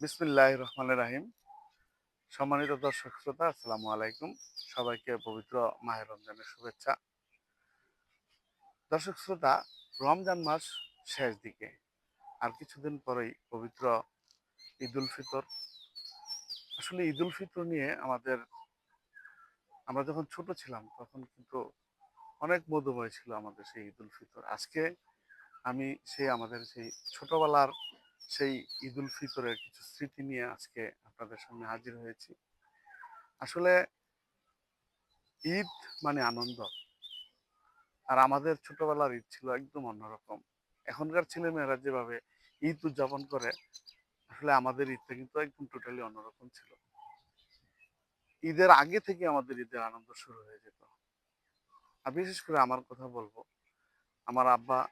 বিসমিল্লাহ রহমান রাহিম। সম্মানিত দর্শক শ্রোতা, আসসালামু আলাইকুম। সবাইকে পবিত্র মাহের রমজানের শুভেচ্ছা। দর্শক শ্রোতা, রমজান মাস শেষ দিকে। আর কিছুদিন পরেই পবিত্র ঈদুল ফিতর। আসলে ঈদুল ফিতর নিয়ে আমাদের, আমরা যখন ছোট ছিলাম, তখন কিন্তু অনেক মধুময় ছিল আমাদের সেই ঈদুল ফিতর। আজকে আমি সেই, আমাদের সেই ছোটবেলার সেই ঈদ উল ফিতরের কিছু স্মৃতি নিয়ে আজকে আপনাদের সামনে হাজির হয়েছি। আসলে ঈদ মানে আনন্দ। আর আমাদের ছোটবেলার ঈদ ছিল একদম অন্যরকম। এখনকার ছেলেমেয়েরা যেভাবে ঈদ উদযাপন করে, আসলে আমাদের ঈদটা কিন্তু একদম টোটালি অন্যরকম ছিল। ঈদের আগে থেকে আমাদের ঈদের আনন্দ শুরু হয়ে যেত। আর বিশেষ করে আমার কথা বলব, আমার আব্বা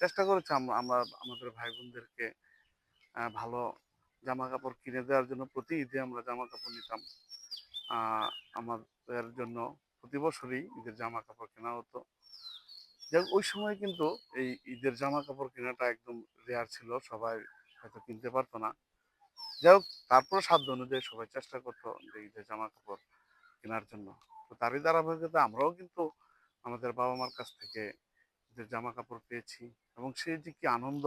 চেষ্টা করেছে আমরা আমরা, আমাদের ভাই বোনদেরকে ভালো জামা কাপড় কিনে দেওয়ার জন্য প্রতি ঈদে আমরা জামা কাপড় নিতাম আমাদের জন্য প্রতি বছরই ঈদের জামা কাপড় কেনা হতো। যাই ওই সময় কিন্তু এই ঈদের জামা কাপড় কেনাটা একদম রেয়ার ছিল, সবাই হয়তো কিনতে পারতো না। যাই হোক তারপরে সাধ্য অনুযায়ী সবাই চেষ্টা করতো যে ঈদের জামা কাপড় কেনার জন্য। তো তারই ধারাবাহিকতা আমরাও কিন্তু আমাদের বাবা মার কাছ থেকে ঈদের জামা কাপড় পেয়েছি এবং সে যে কি আনন্দ,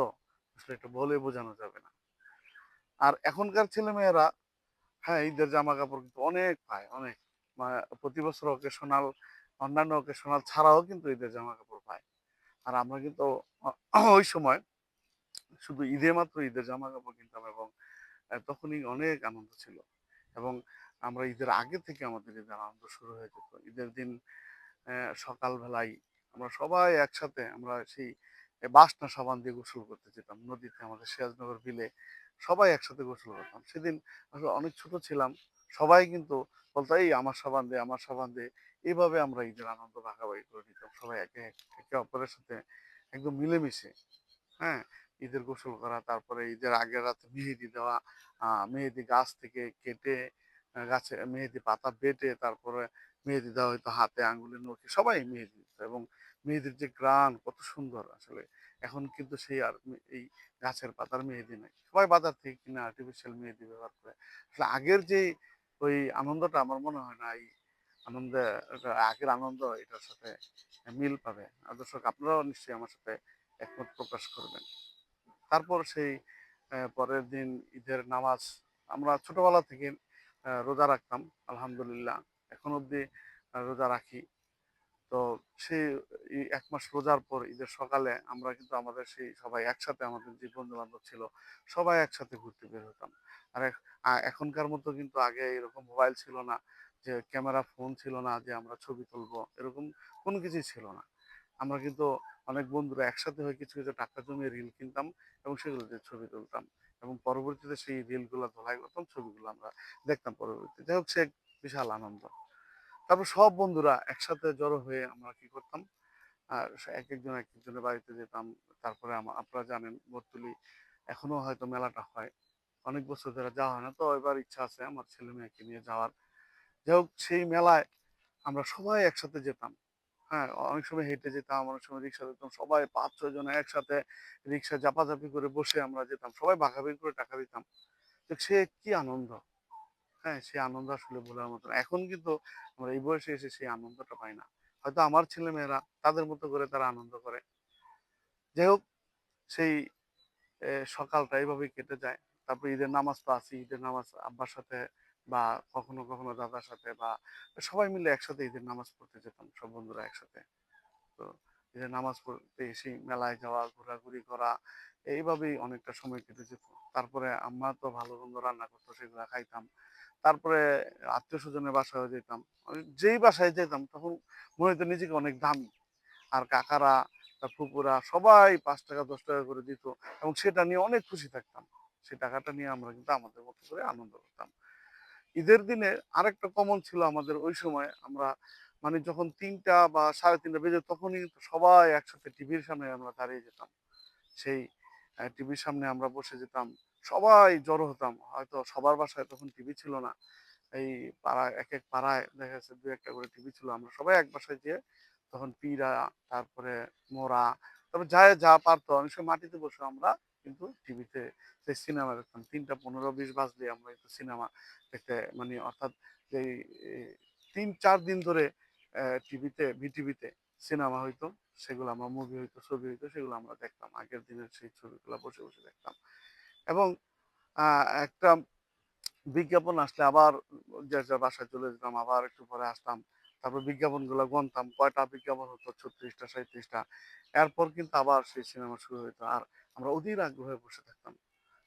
আসলে এটা বলে বোঝানো যাবে না। আর এখনকার ছেলেমেয়েরা হ্যাঁ ঈদের জামা কাপড় কিন্তু অনেক পায়, অনেক। প্রতি বছর অকেশনাল অন্যান্য অকেশনাল ছাড়াও কিন্তু ঈদের জামা কাপড় পায়। আর আমরা কিন্তু ওই সময় শুধু ঈদে মাত্র ঈদের জামা কাপড় কিনতাম এবং তখনই অনেক আনন্দ ছিল। এবং আমরা ঈদের আগে থেকে আমাদের ঈদের আনন্দ শুরু হয়ে যেত। ঈদের দিন সকালবেলায় আমরা সবাই একসাথে আমরা সেই বাসনা সাবান দিয়ে গোসল করতে যেতাম, নদীতে আমাদের সিরাজনগর বিলে সবাই একসাথে গোসল করতাম। সেদিন আসলে অনেক ছোট ছিলাম, সবাই কিন্তু বলতো, এই আমার সাবান দে, আমার সাবান দে। এইভাবে আমরা ঈদের আনন্দ ভাগাভাগি করে নিতাম, সবাই একে একে অপরের সাথে একদম মিলেমিশে হ্যাঁ? ঈদের গোসল করা, তারপরে ঈদের আগের রাতে মেহেদি দেওয়া মেহেদি গাছ থেকে কেটে গাছে মেহেদি পাতা বেটে, তারপরে মেহেদি দেওয়া হয়তো হাতে আঙ্গুলের নখে সবাই মেহেদি দিত এবং মেহেদির যে গ্রান কত সুন্দর আসলে। এখন কিন্তু সেই আর এই গাছের পাতার মেহেদি নাই। সবাই বাজার থেকে কিনে আর্টিফিশিয়াল মেহেদি ব্যবহার করে। আসলে আগের যে ওই আনন্দটা আমার মনে হয় না, এই আনন্দে আগের আনন্দ, এটার সাথে মিল পাবে। আর দর্শক, আপনারাও নিশ্চয়ই আমার সাথে একমত প্রকাশ করবেন। তারপর সেই পরের দিন ঈদের নামাজ আমরা ছোটবেলা থেকে রোজা রাখতাম, আলহামদুলিল্লাহ। এখন অবধি রোজা রাখি। তো সেই এক মাস রোজার পর ঈদের সকালে আমরা কিন্তু আমাদের সেই সবাই একসাথে আমাদের যে বন্ধু বান্ধব ছিল, সবাই একসাথে ঘুরতে বের হতাম। আর এখনকার মতো কিন্তু আগে এরকম মোবাইল ছিল না, যে ক্যামেরা ফোন ছিল না, যে আমরা ছবি তুলবো, এরকম কোনো কিছুই ছিল না। আমরা কিন্তু অনেক বন্ধুরা একসাথে হয়ে কিছু কিছু টাকা জমিয়ে রিল কিনতাম এবং সেগুলোতে ছবি তুলতাম এবং পরবর্তীতে সেই রিলগুলো ধোলাই করতাম, ছবিগুলো আমরা দেখতাম পরবর্তীতে। যাই হোক, সে বিশাল আনন্দ। তারপর সব বন্ধুরা একসাথে জড়ো হয়ে আমরা কি করতাম, আর এক একজন এক একজনের বাড়িতে যেতাম। তারপরে আপনারা জানেন বর্তুলি এখনও হয়তো মেলাটা হয়। অনেক বছর ধরে যাওয়া হয় না, তো এবার ইচ্ছা আছে আমার ছেলে মেয়েকে নিয়ে যাওয়ার। যাই হোক, সেই মেলায় আমরা সবাই একসাথে যেতাম। হ্যাঁ অনেক সময় হেঁটে যেতাম, অনেক সময় রিক্সা যেতাম। সবাই পাঁচ ছয় জন একসাথে রিক্সা চাপাচাপি করে বসে আমরা যেতাম। সবাই ভাগাভাগি করে টাকা দিতাম। তো সে কি আনন্দ। হ্যাঁ সেই আনন্দ আসলে বলার মতো এখন কিন্তু আমরা এই বয়সে এসে সেই আনন্দটা পাই না। হয়তো আমার ছেলে মেয়েরা তাদের মতো করে তারা আনন্দ করে। যাই হোক, সেই সকালটা এইভাবেই কেটে যায়। তারপর ঈদের নামাজ তো আছে ঈদের নামাজ আব্বার সাথে বা কখনো কখনো দাদার সাথে বা সবাই মিলে একসাথে ঈদের নামাজ পড়তে যেতাম, সব বন্ধুরা একসাথে। তো ঈদের নামাজ পড়তে এসে মেলায় যাওয়া, ঘোরাঘুরি করা, এইভাবেই অনেকটা সময় কেটে যেত তারপরে আমরা তো ভালো মন্দ রান্না করতো, সেগুলো খাইতাম। তারপরে আত্মীয় স্বজনের বাসায় যেতাম যেই বাসায় যেতাম, তখন মনে হতো নিজেকে অনেক দামি। আর কাকারা তার ফুপুরা সবাই পাঁচ টাকা, দশ টাকা করে দিত। এবং সেটা নিয়ে অনেক খুশি থাকতাম। সেই টাকাটা নিয়ে আমরা কিন্তু আমাদের মতো করে আনন্দ করতাম। ঈদের দিনে আরেকটা কমন ছিল আমাদের ওই সময় আমরা মানে যখন তিনটা বা সাড়ে তিনটা বেজে তখনই কিন্তু সবাই একসাথে টিভির সামনে আমরা দাঁড়িয়ে যেতাম। সেই টিভির সামনে আমরা বসে যেতাম। সবাই জড়ো হতাম। হয়তো সবার বাসায় তখন টিভি ছিল না। এই পাড়ায়, এক এক পাড়ায় দেখা যাচ্ছে দু একটা করে টিভি ছিল। আমরা সবাই এক বাসায় যেয়ে তখন পিড়া, তারপরে মোরা তারপর যা যা পারতো। অনেক সময় মাটিতে বসে আমরা কিন্তু টিভিতে সেই সিনেমা দেখতাম। তিনটা পনেরো বিশ বাজলে আমরা একটু সিনেমা দেখতে মানে অর্থাৎ যে তিন, চার দিন ধরে টিভিতে ভিটিভিতে সিনেমা হইতো, সেগুলো আমরা মুভি হইতো, ছবি হইতো, সেগুলো আমরা দেখতাম। আগের দিনের সেই ছবিগুলো বসে বসে দেখতাম। এবং একটা বিজ্ঞাপন আসলে আবার যে যার বাসায় চলে যেতাম, আবার একটু পরে আসতাম, তারপর বিজ্ঞাপনগুলো গনতাম, কয়টা বিজ্ঞাপন হতো? ছত্রিশটা সাঁত্রিশটা এরপর কিন্তু আবার সেই সিনেমা শুরু হইতো। আর আমরা অধীর আগ্রহে বসে থাকতাম।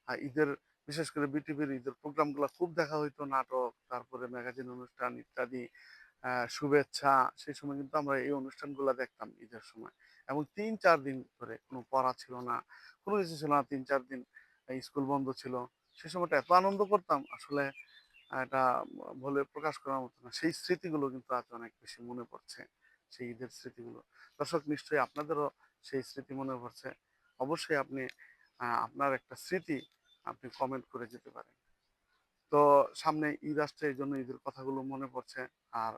আর ঈদের, বিশেষ করে বিটিভির ঈদের প্রোগ্রামগুলো খুব দেখা হইতো, নাটক, তারপরে ম্যাগাজিন অনুষ্ঠান ইত্যাদি। শুভেচ্ছা, সেই সময় কিন্তু আমরা এই অনুষ্ঠানগুলো দেখতাম ঈদের সময়। এবং তিন, চার দিন ধরে কোনো পড়া ছিল না, কোনো কিছু ছিল না, তিন, চার দিন স্কুল বন্ধ ছিল। সে সময়টা এত আনন্দ করতাম, আসলে এটা বলে প্রকাশ করার মতো না। সেই স্মৃতিগুলো কিন্তু আজ অনেক বেশি মনে পড়ছে, সেই ঈদের স্মৃতিগুলো। দর্শক, নিশ্চয়ই আপনাদেরও সেই স্মৃতি মনে পড়ছে। অবশ্যই আপনি আপনার একটা স্মৃতি আপনি কমেন্ট করে যেতে পারেন। তো সামনে ঈদ আসছে, এই জন্য ঈদের কথাগুলো মনে পড়ছে। আর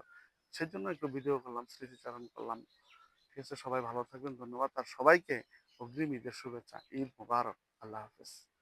সেই জন্য একটু ভিডিও করলাম, স্মৃতিচারণ করলাম। ঠিক আছে, সবাই ভালো থাকবেন, ধন্যবাদ। আর সবাইকে অগ্রিম ঈদের শুভেচ্ছা, ঈদ মুবারক। আল্লাহ হাফেজ।